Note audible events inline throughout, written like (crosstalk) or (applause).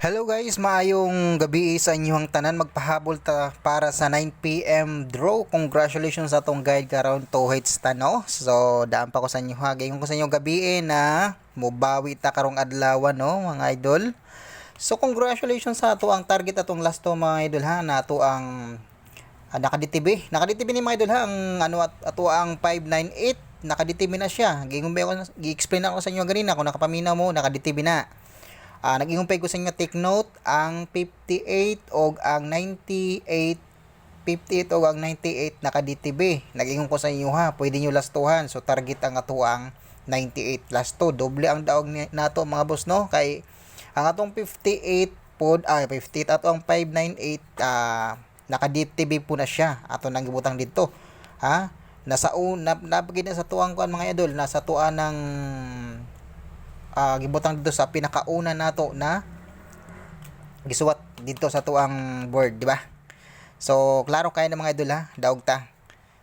Hello guys, maayong gabi sa inyong tanan magpahabol ta para sa 9pm draw. Congratulations sa atong guide karon to hits tano. So daan pa ko sa inyo ha. Gayon ko sa inyo gabi na mubawi ta karong adlaw no mga idol. So congratulations sa ato ang target atong last to mga idol ha na ato ang ah, naka-DTB. Naka-DTB ni mga idol ha ang ano at ato ang 598 naka-DTB na siya. Ba ko gi-explain ako sa inyo ganina kung nakapaminaw mo naka-DTB na. Ah, nag-ihumpay ko sa inyo take note ang 58 o ang 98 58 o ang 98 naka DTB. Nag-ingon ko sa inyo ha, pwede nyo lastuhan. So target ang ato ang 98 last to. Doble ang daog nato mga boss no. Kay ang atong 58 pod ay 58 ato ang 598 ah naka DTB po na siya. Ato nang gibutang dito. Ha? Nasa un nap, napagid na sa tuang kuan mga idol, nasa tuan ng ah gibutang dito sa pinakauna nato na gisuwat dito sa tuang board, di ba? So, klaro kayo ng mga idol ha, daog ta.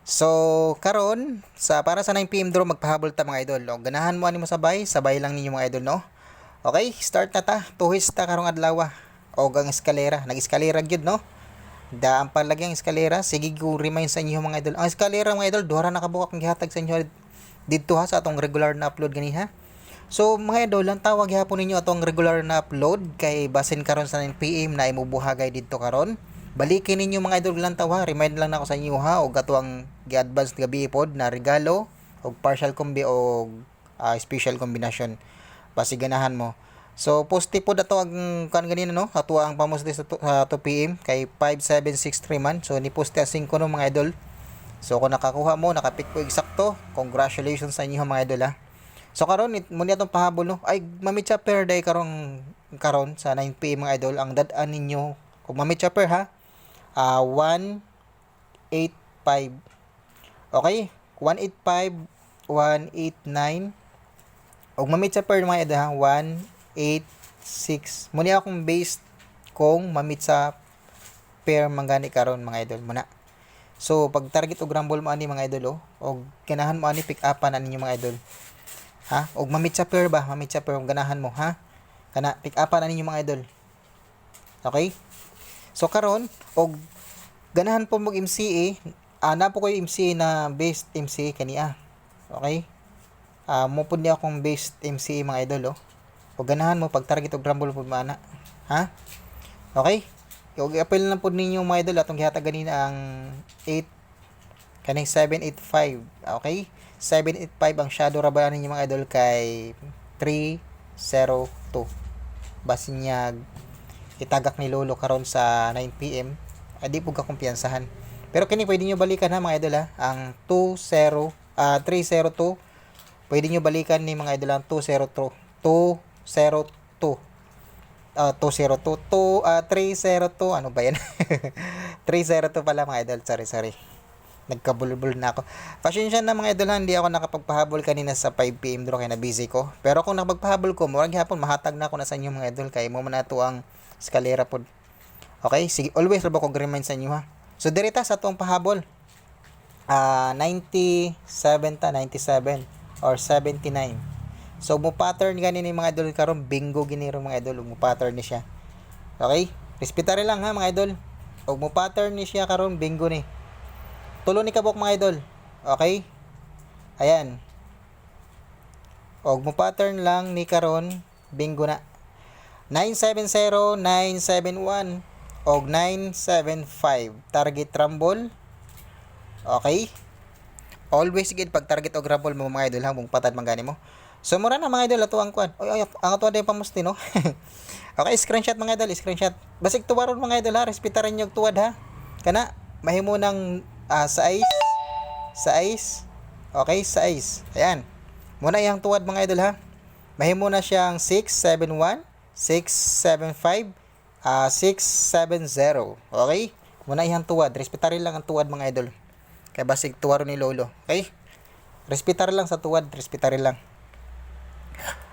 So, karon sa para sa 9 PM draw magpahabol ta mga idol. O, ganahan mo ani mo sabay, sabay lang ninyo mga idol no. Okay, start na ta. Tuhis ta karong adlaw. O gang eskalera, nag-eskalera gyud no. Daan pa lagi ang eskalera. Sige ko remind sa inyo mga idol. Ang eskalera mga idol, duha ra nakabukak ang gihatag sa inyo dito ha sa atong regular na upload gani ha. So mga idol, ang tawag hapon ninyo atong regular na upload kay basin karon sa 9 PM na imubuhagay dito karon. Balikin ninyo mga idol lang tawa, remind lang nako sa inyo ha og ato ang gi-advance gabi pod na regalo og partial combi og ah, special combination. Basi ganahan mo. So posti pod ato ang kan ganina no, ato ang pamusti sa, tu- sa 2 PM kay 5763 man. So ni posti ang 5 no mga idol. So kung nakakuha mo, nakapik po eksakto, congratulations sa inyo mga idol ha. So karon muna itong pahabol no. Ay Mami Chopper day karong karon sa 9 PM mga idol ang dad-an ninyo kung Mami Chopper ha. Ah 185. Okay? 185 189 og Mami Chopper mga idol ha 186. Muna akong based kung Mami sa pair mangani karon mga idol muna. So pag target og rumble mo ani mga idol oh, og ganahan mo ani pick upan ani mga idol. Ha? Og mamit sa pair ba? Mamit sa pair ganahan mo, ha? Kana pick upan na ninyo mga idol. Okay? So karon og ganahan po mag MCA, ana po koy MCA na based MCA kaniya. Okay? Ah, mo pud niya akong based MCA mga idol, oh. Og ganahan mo pag target og rumble pud mana. Ha? Okay? Og i-appel lang po ninyo mga idol atong gihatag ganina ang 8 kaning 785. Okay? 785 ang shadow rabayan ninyo mga idol kay 302. Basin niya itagak ni Lolo karon sa 9 PM. Adi po ka kumpiyansahan. Pero kini pwede nyo balikan ha mga idol ha. Ang 20 ah 302 pwede nyo balikan ni mga idol ang 202 202 ah 202 2 ah 302 ano ba yan (laughs) 302 pala mga idol sorry sorry nagkabulbul na ako. Pasensya na mga idol hindi ako nakapagpahabol kanina sa 5pm draw kaya na busy ko. Pero kung nakapagpahabol ko murag hapon mahatag na ako na sa inyo mga idol kay mo man ato ang eskalera pod okay? Sige always ra ba ko remind sa inyo ha. So direta sa atong pahabol. Ah 97 ta 97 or 79 so mo pattern gani ni mga idol karon bingo gini mga idol. Mo pattern ni siya. Okay? Respetare lang ha mga idol. Og mo pattern ni siya karon bingo ni tulo ni kabok mga idol. Okay? Ayan. Og mo pattern lang ni karon bingo na. 970 971 og 975 target rumble. Okay? Always gid pag target og rumble mo mga idol ha mong patad man gani mo. So mura na mga idol ato ang kuan. Oy oy ang ato din pamusti no? (laughs) Okay screenshot mga idol screenshot. Basig tuwaron mga idol ha? Respetaran niyo tuwad ha? Kana mahimo ng ah, size size okay size ayan. Muna iyang tuwad mga idol ha? Mahimo na siyang 671 675 ah 670 okay? Muna iyang tuwad. Respetarin lang ang tuwad mga idol. Kay basig tuwaro ni lolo. Okay? Respetar lang sa tuwad. Respetar lang.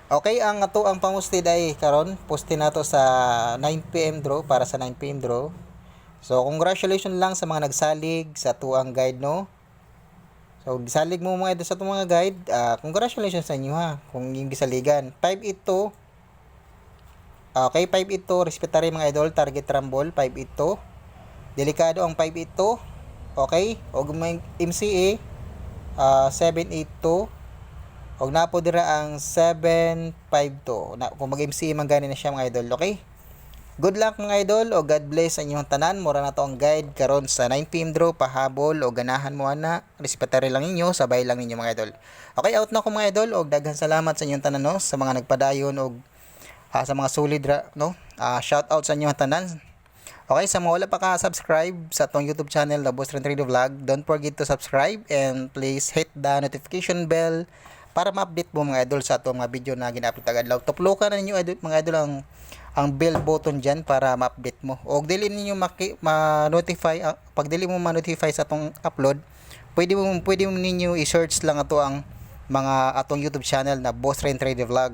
Okay, ang ato ang pamusti day karon poste nato sa 9 PM draw para sa 9 PM draw. So congratulations lang sa mga nagsalig sa tuang guide no. So gisalig mo mga idol sa tuang mga guide. ah, congratulations sa inyo ha kung yung gisaligan. 582 Okay, 582 respetary mga idol, target rumble 582. Delikado ang 582. Okay? Og may MCA ah, 782. Og napo dira ang 752. Na, kung mag-MCA man gani na siya mga idol, okay? Good luck mga idol o God bless sa inyong tanan. Mura na to ang guide karon sa 9pm draw pahabol o ganahan mo ana. Respetary lang ninyo, sabay lang ninyo mga idol. Okay, out na ko mga idol og daghan salamat sa inyong tanan no sa mga nagpadayon og ah, sa mga solid ra, no. Ah, shout out sa inyong tanan. Okay, sa mga wala pa ka-subscribe sa atong YouTube channel, Trend Radio Vlog, don't forget to subscribe and please hit the notification bell para ma-update mo mga idol sa atong mga video na gina-upload agad. Tuplukan na ninyo idol, mga idol ang ang bell button dyan para ma-update mo. O dili ninyo ma-notify, ah, pag dili mo ma-notify sa atong upload, pwede mo pwede mo ninyo i-search lang ato ang mga atong YouTube channel na Boss Trend Radio Vlog.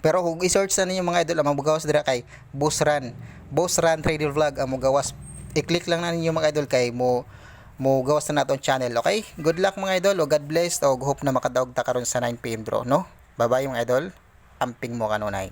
Pero kung i-search na ninyo mga idol, ang magawas dira kay Boss Run. Boss Run Trader Vlog ang magawas. I-click lang na ninyo mga idol kay mo mo gawas na natong channel, okay? Good luck mga idol, o God bless, o hope na makadaog ta karon sa 9pm draw, no? Bye-bye mga idol. Amping mo kanunay.